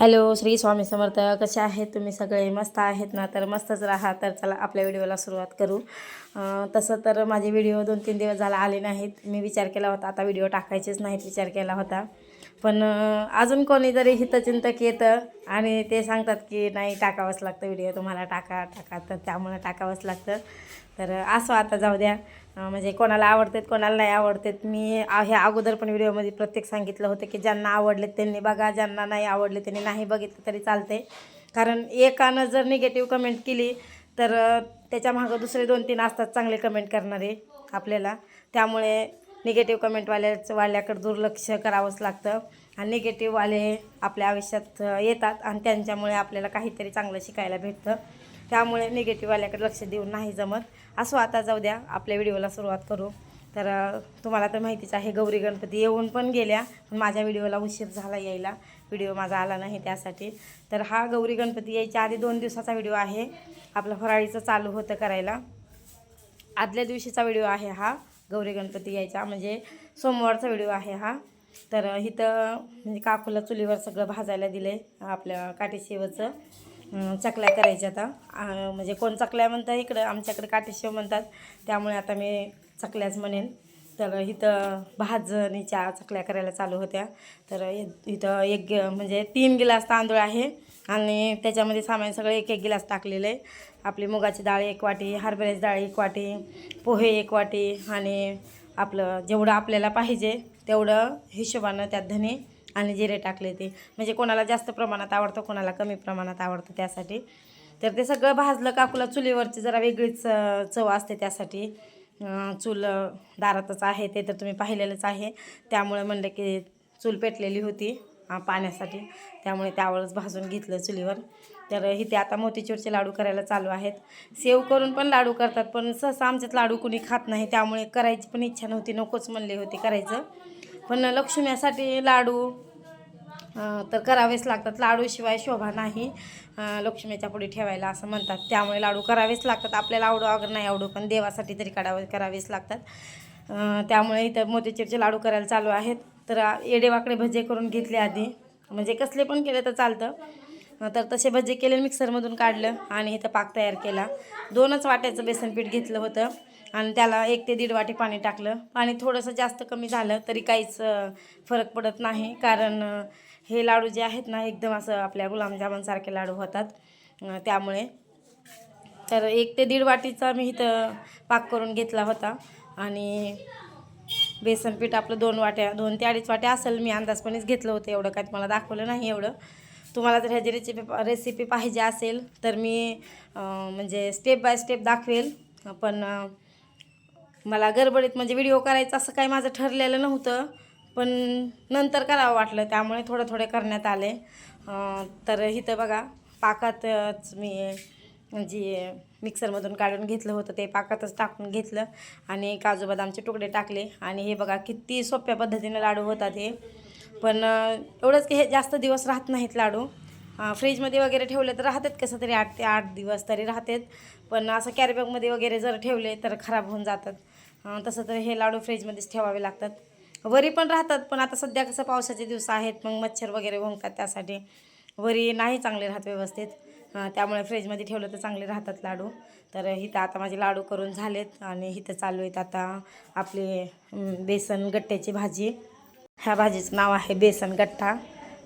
Hello Shri Swami Samarth. कसे आहेत तुम्ही सगळे? मस्त आहेत ना? तर मस्तच राहा. तर चला आपल्या व्हिडिओला सुरुवात करू. तसं तर माझे व्हिडिओ दोन तीन दिवस झाला आले नाहीत. मी विचार केला होता आता व्हिडिओ टाकायचेच नाहीत विचार केला होता. पण अजून कोणीतरी हितचिंतक येतं आणि ते सांगतात की नाही टाकावंच लागतं व्हिडिओ. तुम्हाला टाका टाका. तर त्यामुळे टाकावंच लागतं. तर असं आता जाऊ द्या. म्हणजे कोणाला आवडतात कोणाला नाही आवडतात. मी ह्या अगोदर पण व्हिडिओमध्ये प्रत्येक सांगितलं होतं की ज्यांना आवडले त्यांनी बघा ज्यांना नाही आवडले त्यांनी नाही बघितलं तरी चालते कारण एकानं जर निगेटिव्ह कमेंट केली तर त्याच्या मागं दुसरे दोन तीन असतात चांगले कमेंट करणारे आपल्याला. त्यामुळे निगेटिव्ह कमेंटवाल्याच वाल्याकडे दुर्लक्ष करावंच लागतं. आणि निगेटिव्हवाले आपल्या आयुष्यात येतात आणि त्यांच्यामुळे आपल्याला काहीतरी चांगलं शिकायला भेटतं. त्यामुळे निगेटिव्हवाल्याकडे लक्ष देऊन नाही जमत. असो आता जाऊ द्या आपल्या व्हिडिओला सुरुवात करू. तर तुम्हाला तर माहितीच आहे गौरी गणपती येऊन पण गेल्या पण माझ्या व्हिडिओला उशीर झाला यायला. व्हिडिओ माझा आला नाही त्यासाठी. तर हा गौरी गणपती यायच्या आधी दोन दिवसाचा व्हिडिओ आहे. आपलं फराळीचं चालू होतं करायला. आदल्या दिवशीचा व्हिडिओ आहे हा गौरी गणपती यायचा. म्हणजे सोमवारचा व्हिडिओ आहे हा. तर इथं म्हणजे काकूला चुलीवर सगळं भाजायला दिलं आहे आपल्या काटेशेवचं चकल्या करायच्या आता. म्हणजे कोण चकल्या म्हणतं इकडं आमच्याकडे काटेशिव म्हणतात. त्यामुळे आता मी चकल्याच म्हणेन. तर इथं भाजणीच्या चकल्या करायला चालू होत्या. तर इथं एक ग- म्हणजे तीन गिलास तांदूळ आहे. आणि त्याच्यामध्ये सामान सगळं एक एक गिलास टाकलेलं आहे. आपली मुगाची डाळ एक वाटी हरभऱ्याची डाळ एक वाटी पोहे एक वाटी आणि आपलं जेवढं आपल्याला पाहिजे तेवढं हिशोबानं त्यात धने आणि जिरे टाकले ते. म्हणजे कोणाला जास्त प्रमाणात आवडतं कोणाला कमी प्रमाणात आवडतं त्यासाठी. तर ते सगळं भाजलं काकूला चुलीवरची जरा वेगळीच चव असते त्यासाठी. चूल दारातच आहे ते तर तुम्ही पाहिलेलंच आहे. त्यामुळे म्हणलं की चूल पेटलेली होती पाण्यासाठी. त्यामुळे त्यावरच भाजून घेतलं चुलीवर. तर इथे आता मोतीचूरचे लाडू करायला चालू आहेत. सेव करून पण लाडू करतात पण सहसा आमच्यात लाडू कुणी खात नाही त्यामुळे करायची पण इच्छा नव्हती नकोच म्हणले होते करायचं. पण लक्ष्म्यासाठी लाडू तर करावेच लागतात. लाडूशिवाय शोभा नाही. लक्ष्मीच्या पुढे ठेवायला असं म्हणतात. त्यामुळे लाडू करावेच लागतात. आपल्याला आवडो अगर नाही आवडो पण देवासाठी तरी काढावे करावेच लागतात. त्यामुळे इथं मोतीचूरचे लाडू करायला चालू आहेत. तर येडेवाकडे भजे करून घेतले आधी. म्हणजे कसले पण केले तर चालतं. तर तसे भजे केले मिक्सरमधून काढलं आणि इथं पाक तयार केला. दोनच वाट्याचं बेसनपीठ घेतलं होतं. आणि त्याला एक ते दीड वाटी पाणी टाकलं. पाणी थोडंसं जास्त कमी झालं तरी काहीच फरक पडत नाही. कारण हे लाडू जे आहेत ना एकदम असं आपल्या गुलाबजामुनसारखे लाडू होतात. त्यामुळे. तर एक ते दीड वाटीचा मी इथं पाक करून घेतला होता. आणि बेसन पीठ आपलं दोन वाट्या दोन ते अडीच वाट्या असेल मी अंदाजपणेच घेतलं होतं. एवढं काय मला दाखवलं नाही एवढं. तुम्हाला जर ह्याची रेसिपी रेसिपी पाहिजे असेल तर मी म्हणजे स्टेप बाय स्टेप दाखवेल. पण मला गडबडीत म्हणजे व्हिडिओ करायचं असं काही माझं ठरलेलं नव्हतं पण नंतर करावं वाटलं. त्यामुळे थोडं थोडे करण्यात आले. तर इथं बघा पाकातच मी जे मिक्सरमधून काढून घेतलं होतं ते पाकातच टाकून घेतलं आणि काजू बदामचे तुकडे टाकले. आणि हे बघा किती सोप्या पद्धतीनं लाडू होतात हे. पण एवढंच की हे जास्त दिवस राहत नाहीत लाडू. फ्रीजमध्ये वगैरे ठेवले तर राहतात कसं तरी आठ ते आठ दिवस तरी राहतात. पण असं कॅरीबॅगमध्ये वगैरे जर ठेवले तर खराब होऊन जातात. तसं तर हे लाडू फ्रीजमध्येच ठेवावे लागतात. वरी पण राहतात पण आता सध्या कसं पावसाचे दिवस आहेत मग मच्छर वगैरे भोंगतात त्यासाठी. वरी नाही चांगले राहत व्यवस्थित. त्यामुळे फ्रीजमध्ये ठेवलं तर चांगले राहतात लाडू. तर इथं आता माझे लाडू करून झालेत आणि इथं चालू आहेत आता आपले बेसन गट्ट्याची भाजी. ह्या भाजीचं नाव आहे बेसन गट्टा.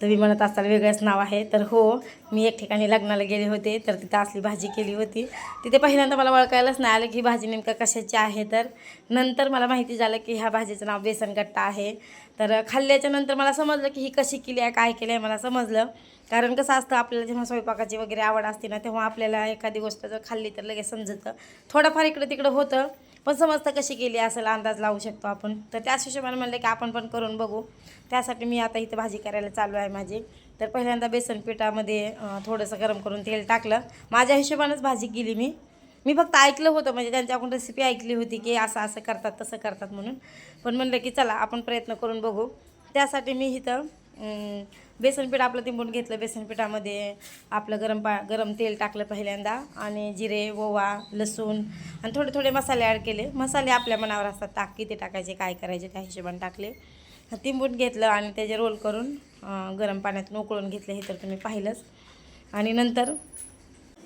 तुम्ही म्हणत असाल वेगळंच नाव आहे. तर हो मी एक ठिकाणी लग्नाला गेले होते. तर तिथं असली भाजी केली होती. तिथे पहिल्यांदा मला ओळखायलाच नाही आलं की भाजी नेमकं कशाची आहे. तर नंतर मला माहिती झालं की ह्या भाजीचं नाव बेसन गट्टा आहे. तर खाल्ल्याच्या नंतर मला समजलं की ही कशी केली आहे काय केली आहे मला समजलं. कारण कसं असतं आपल्याला जेव्हा स्वयंपाकाची वगैरे आवड असते ना तेव्हा आपल्याला एखादी गोष्ट जर खाल्ली तर लगेच समजतं. थोडंफार इकडं तिकडं होतं. पण समजतं कशी केली असेल अंदाज लावू शकतो आपण. तर त्याच हिशोबाने म्हणलं की आपण पण करून बघू. त्यासाठी मी आता इथं भाजी करायला चालू आहे माझी. तर पहिल्यांदा बेसन पिठामध्ये थोडंसं गरम करून तेल टाकलं. माझ्या हिशोबानंच भाजी केली मी. मी फक्त ऐकलं होतं म्हणजे त्यांच्याकडून रेसिपी ऐकली होती की असं असं करतात तसं करतात म्हणून. पण म्हणलं की चला आपण प्रयत्न करून बघू. त्यासाठी मी इथं बेसनपीठ आपलं तिंबून घेतलं बेसन पिठामध्ये आपलं गरम पा गरम तेल टाकलं पहिल्यांदा आणि जिरे ओवा लसूण आणि थोडे थोडे मसाले ॲड केले. मसाले आपल्या मनावर असतात टाक किती टाकायचे काय करायचे त्या हिशोबाने टाकले. तिंबून घेतलं आणि त्याचे रोल करून गरम पाण्यातून उकळून घेतले. हे तर तुम्ही पाहिलंच. आणि नंतर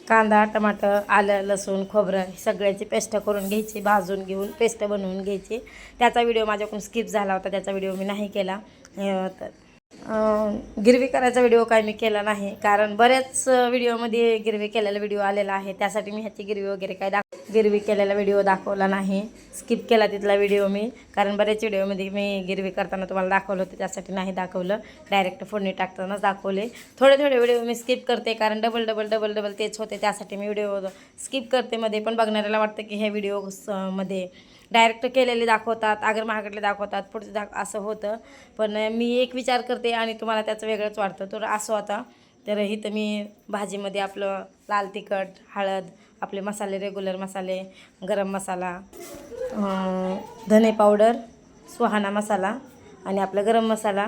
कांदा टमाटर आलं लसूण खोबरं सगळ्याची पेस्ट करून घ्यायची भाजून घेऊन पेस्ट बनवून घ्यायची. त्याचा व्हिडिओ माझ्याकडून स्किप झाला होता त्याचा व्हिडिओ मी नाही केला. तर गिरवी करायचा व्हिडिओ काय मी केला नाही. कारण बऱ्याच व्हिडिओमध्ये गिरवी केलेला व्हिडिओ आलेला आहे. त्यासाठी मी ह्याची गिरवी वगैरे काय दाख गिरवी केलेला व्हिडिओ दाखवला नाही. स्किप केला तिथला व्हिडिओ मी. कारण बऱ्याच व्हिडिओमध्ये मी गिरवी करताना तुम्हाला दाखवलं होतं. त्यासाठी नाही दाखवलं. डायरेक्ट फोडणी टाकतानाच दाखवले. थोडे थोडे व्हिडिओ मी स्किप करते. कारण डबल डबल डबल डबल तेच होते. त्यासाठी मी व्हिडिओ स्किप करते मध्ये. पण बघणाऱ्याला वाटतं की हे व्हिडिओमध्ये डायरेक्ट केलेले दाखवतात आगर महागडले दाखवतात पुढचं दाख असं होतं. पण मी एक विचार करते आणि तुम्हाला त्याचं वेगळंच वाटतं. तर असं आता तर इथं मी भाजीमध्ये आपलं लाल तिखट हळद आपले मसाले रेग्युलर मसाले गरम मसाला धने पावडर सुहाना मसाला आणि आपला गरम मसाला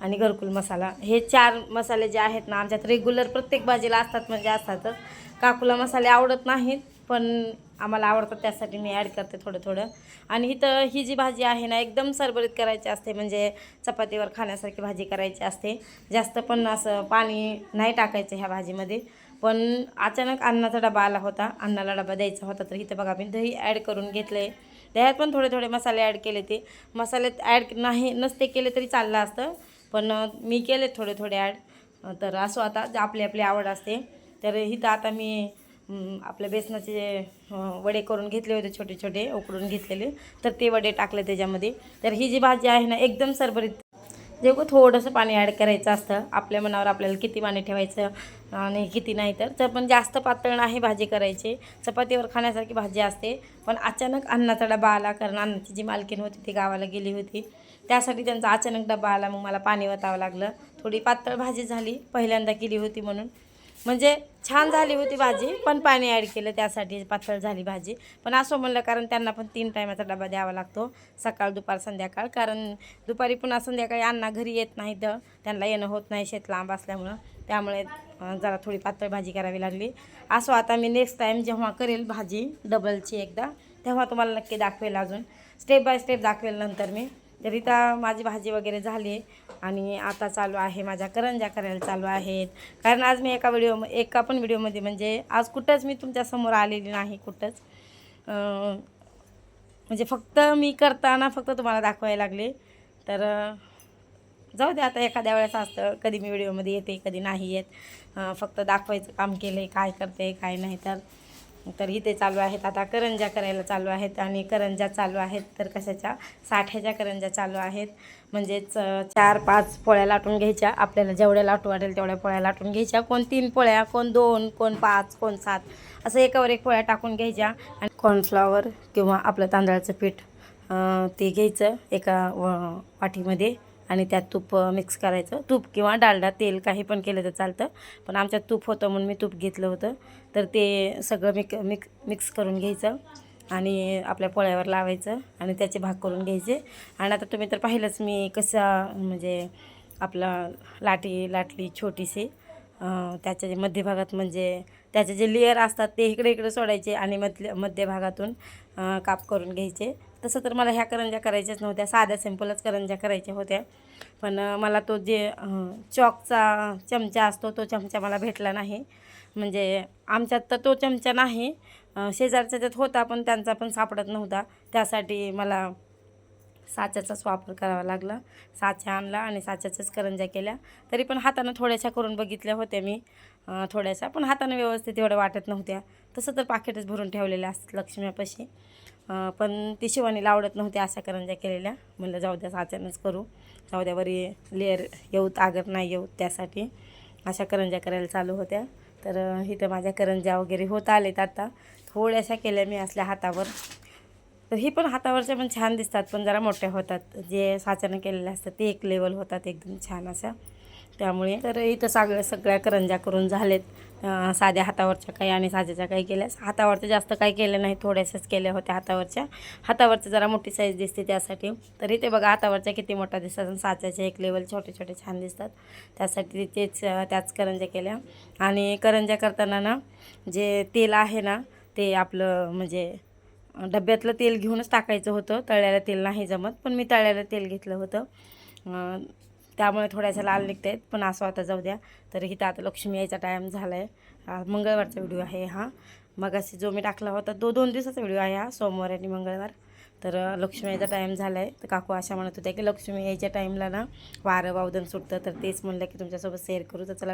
आणि घरकुल मसाला. हे चार मसाले जे आहेत ना आमच्यात रेग्युलर प्रत्येक भाजीला असतात म्हणजे असतातच. काकूला मसाले आवडत नाहीत पण आम्हाला आवडतात त्यासाठी मी ॲड करते थोडं थोडं. आणि इथं ही जी भाजी आहे ना एकदम सरबरीत करायची असते म्हणजे चपातीवर खाण्यासारखी भाजी करायची असते. जास्त पण असं पाणी नाही टाकायचं ह्या भाजीमध्ये. पण अचानक अन्नाचा डबा आला होता अन्नाला डबा द्यायचा होता तर इथं बघा मी दही ॲड करून घेतलं आहे दह्यात पण थोडे थोडे मसाले ॲड केले ते. मसाले ॲड नाही नसते केले तरी चाललं असतं पण मी केले थोडे थोडे ॲड तर असो आता आपली आपली आवड असते. तर इथं आता मी आपल्या बेसनाचे वडे करून घेतले होते छोटे छोटे उकडून घेतलेले तर ते वडे टाकले त्याच्यामध्ये. तर ही जी भाजी आहे ना एकदम सरभरीत. जेव्हा थोडंसं पाणी ॲड करायचं असतं आपल्या मनावर आपल्याला किती पाणी ठेवायचं आणि किती नाही तर. तर पण जास्त पातळ नाही भाजी करायची. चपातीवर खाण्यासारखी भाजी असते पण अचानक अन्नाचा डबा आला कारण अन्नाची जी मालकीन होती ती गावाला गेली होती. त्यासाठी त्यांचा अचानक डबा आला मग मला पाणी वतावं लागलं. थोडी पातळ भाजी झाली पहिल्यांदा केली होती म्हणून. म्हणजे छान झाली होती भाजी पण पाणी ॲड केलं त्यासाठी पातळ झाली भाजी. पण असं म्हणलं कारण त्यांना पण तीन टायमाचा डबा द्यावा लागतो सकाळ दुपार संध्याकाळ. कारण दुपारी पुन्हा संध्याकाळी अण्णा घरी येत नाही तर त्यांना येणं होत नाही शेत लांब असल्यामुळं. त्यामुळे जरा थोडी पातळ भाजी करावी लागली. असं आता मी नेक्स्ट टाईम जेव्हा करेल भाजी डबलची एकदा तेव्हा तुम्हाला नक्की दाखवेल अजून. स्टेप बाय स्टेप दाखवेल नंतर मी. तर इथं माझी भाजी वगैरे झाली आणि आता चालू आहे माझ्या करंजा करायला चालू आहेत. कारण आज मी एका व्हिडिओ एका पण व्हिडिओमध्ये म्हणजे आज कुठंच मी तुमच्यासमोर आलेली नाही कुठंच. म्हणजे फक्त मी करताना फक्त तुम्हाला दाखवायला लागले. तर जाऊ दे आता एखाद्या वेळेस असतं कधी मी व्हिडिओमध्ये येते कधी नाही येत. फक्त दाखवायचं काम केलं आहे काय करते काय नाही तर. तर इथे चालू आहेत. आता करंजा करायला चालू आहेत आणि करंजा चालू आहेत तर कशाच्या? साठ्याच्या करंजा चालू आहेत. म्हणजेच चार पाच पोळ्या लाटून घ्यायच्या. आपल्याला जेवढ्या लाटू वाटेल तेवढ्या पोळ्या लाटून घ्यायच्या. कोण तीन पोळ्या कोण दोन कोण पाच कोण सात असं एकावर एक पोळ्या टाकून घ्यायच्या. आणि कॉर्नफ्लॉवर किंवा आपलं तांदळाचं पीठ ते घ्यायचं एका व- वाटीमध्ये. आणि त्यात तूप मिक्स करायचं. तूप किंवा डालडा तेल काही पण केलं तर चालतं. पण आमच्यात तूप होतं म्हणून मी तूप घेतलं होतं. तर ते सगळं मिक मिक मिक्स करून घ्यायचं आणि आपल्या पोळ्यावर लावायचं आणि त्याचे भाग करून घ्यायचे. आणि आता तुम्ही तर पाहिलंच मी कसा म्हणजे आपला लाटी लाटली छोटीशी त्याच्या जे मध्यभागात म्हणजे त्याचे जे लेअर असतात ते इकडे इकडे सोडायचे आणि मधल्या मध्य भागातून काप करून घ्यायचे. तसं तर मला ह्या करंज्या करायच्याच नव्हत्या. साध्या सिंपलच करंज्या करायच्या होत्या. पण मला तो जे चॉकचा चमचा असतो तो चमचा मला भेटला नाही. म्हणजे आमच्यात तर तो चमचा नाही. शेजारच्या त्यात होता पण त्यांचा पण सापडत नव्हता. त्यासाठी मला साच्याचाच वापर करावा लागला. साचा आणला आणि साच्याच्याच करंज्या केल्या. तरी पण हातानं थोड्याशा करून बघितल्या होत्या मी. थोड्याशा. पण हातानं व्यवस्थित एवढं वाटत नव्हत्या. तसं तर पाकिटच भरून ठेवलेल्या असतात लक्ष्मीपाशी. पण ती शिवानीला आवडत नव्हत्या अशा करंज्या केलेल्या. म्हणलं जाऊ द्या साच्यानंच करू. जाऊ द्या वरी लेअर येऊत आगर नाही येऊत त्यासाठी अशा करंज्या करायला चालू होत्या. तर इथं माझ्या करंज्या वगैरे होत आलेत आता. थोड्याशा केल्या मी असल्या हातावर. तर ही पण हातावरच्या पण छान दिसतात पण जरा मोठ्या होतात. जे साच्यानं केलेल्या असतात ते एक लेवल होतात एकदम छान अशा. त्यामुळे तर इथं सगळ्या सगळ्या करंज्या करून झालेत. साध्या हातावरच्या काही आणि साजेच्या काही केल्या. हातावरच्या जास्त काही केलं नाही थोड्याशाच केल्या होत्या हातावरच्या. हातावरच्या जरा मोठी साईज दिसते त्यासाठी. तर इथे बघा हातावरच्या किती मोठा दिसतात आणि साच्याचे एक लेवल छोटे छोटे छान दिसतात. त्यासाठी तेच त्याच करंज्या केल्या. आणि करंज्या करताना ना जे तेल आहे ना ते आपलं म्हणजे डब्यातलं तेल घेऊनच टाकायचं होतं. तळ्याला तेल नाही जमत पण मी तळ्याला तेल घेतलं होतं. त्यामुळे थोड्याशा लाल निघत आहेत पण असं आता जाऊ द्या. तर इथं आता लक्ष्मी यायचा टाईम झाला आहे मंगळवारचा व्हिडिओ आहे हा. मग असे जो मी टाकला होता तो दोन दिवसाचा व्हिडिओ आहे हा सोमवार आणि मंगळवार. तर लक्ष्मी यायचा टाईम झाला आहे तर काकू अशा म्हणत होत्या की लक्ष्मी यायच्या टाईमला ना वारं वावदन सुटतं. तर तेच म्हणलं की तुमच्यासोबत शेअर करू. तर चला